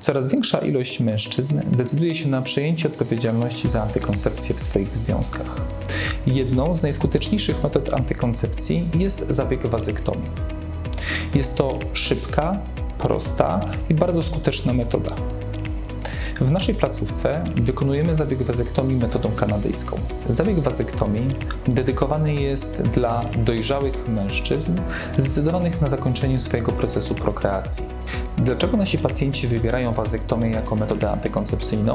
Coraz większa ilość mężczyzn decyduje się na przejęcie odpowiedzialności za antykoncepcję w swoich związkach. Jedną z najskuteczniejszych metod antykoncepcji jest zabieg wazektomii. Jest to szybka, prosta i bardzo skuteczna metoda. W naszej placówce wykonujemy zabieg wazektomii metodą kanadyjską. Zabieg wazektomii dedykowany jest dla dojrzałych mężczyzn zdecydowanych na zakończenie swojego procesu prokreacji. Dlaczego nasi pacjenci wybierają wazektomię jako metodę antykoncepcyjną?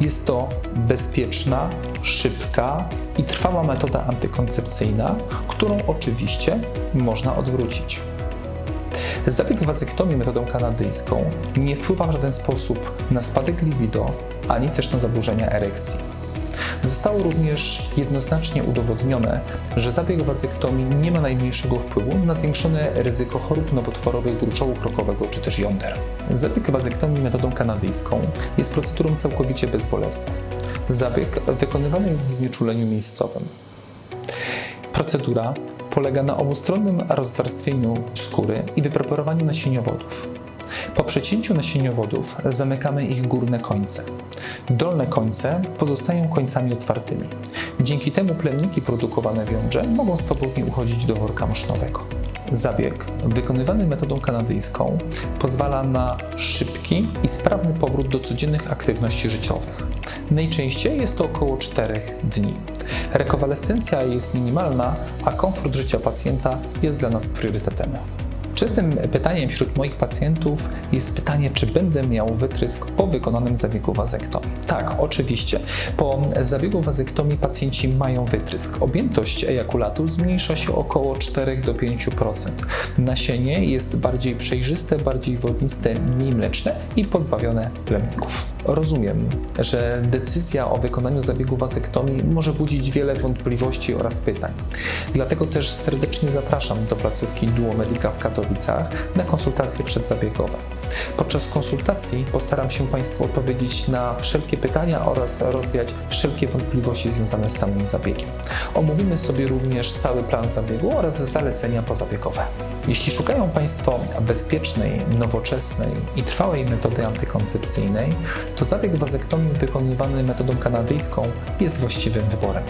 Jest to bezpieczna, szybka i trwała metoda antykoncepcyjna, którą oczywiście można odwrócić. Zabieg wazektomii metodą kanadyjską nie wpływa w żaden sposób na spadek libido ani też na zaburzenia erekcji. Zostało również jednoznacznie udowodnione, że zabieg wazektomii nie ma najmniejszego wpływu na zwiększone ryzyko chorób nowotworowych gruczołu krokowego czy też jąder. Zabieg wazektomii metodą kanadyjską jest procedurą całkowicie bezbolesną. Zabieg wykonywany jest w znieczuleniu miejscowym. Procedura polega na obustronnym rozwarstwieniu skóry i wypreparowaniu nasieniowodów. Po przecięciu nasieniowodów zamykamy ich górne końce. Dolne końce pozostają końcami otwartymi. Dzięki temu plemniki produkowane w jądrze mogą swobodnie uchodzić do worka mosznowego. Zabieg wykonywany metodą kanadyjską pozwala na szybki i sprawny powrót do codziennych aktywności życiowych. Najczęściej jest to około 4 dni. Rekonwalescencja jest minimalna, a komfort życia pacjenta jest dla nas priorytetem. Częstym pytaniem wśród moich pacjentów jest pytanie, czy będę miał wytrysk po wykonanym zabiegu wazektomii. Tak, oczywiście. Po zabiegu wazektomii pacjenci mają wytrysk. Objętość ejakulatu zmniejsza się około 4 do 5%. Nasienie jest bardziej przejrzyste, bardziej wodniste, mniej mleczne i pozbawione plemników. Rozumiem, że decyzja o wykonaniu zabiegu wazektomii może budzić wiele wątpliwości oraz pytań. Dlatego też serdecznie zapraszam do placówki Duo Medica w Katowicach na konsultacje przedzabiegowe. Podczas konsultacji postaram się Państwu odpowiedzieć na wszelkie pytania oraz rozwiać wszelkie wątpliwości związane z samym zabiegiem. Omówimy sobie również cały plan zabiegu oraz zalecenia pozabiegowe. Jeśli szukają Państwo bezpiecznej, nowoczesnej i trwałej metody antykoncepcyjnej, to zabieg wazektomii wykonywany metodą kanadyjską jest właściwym wyborem.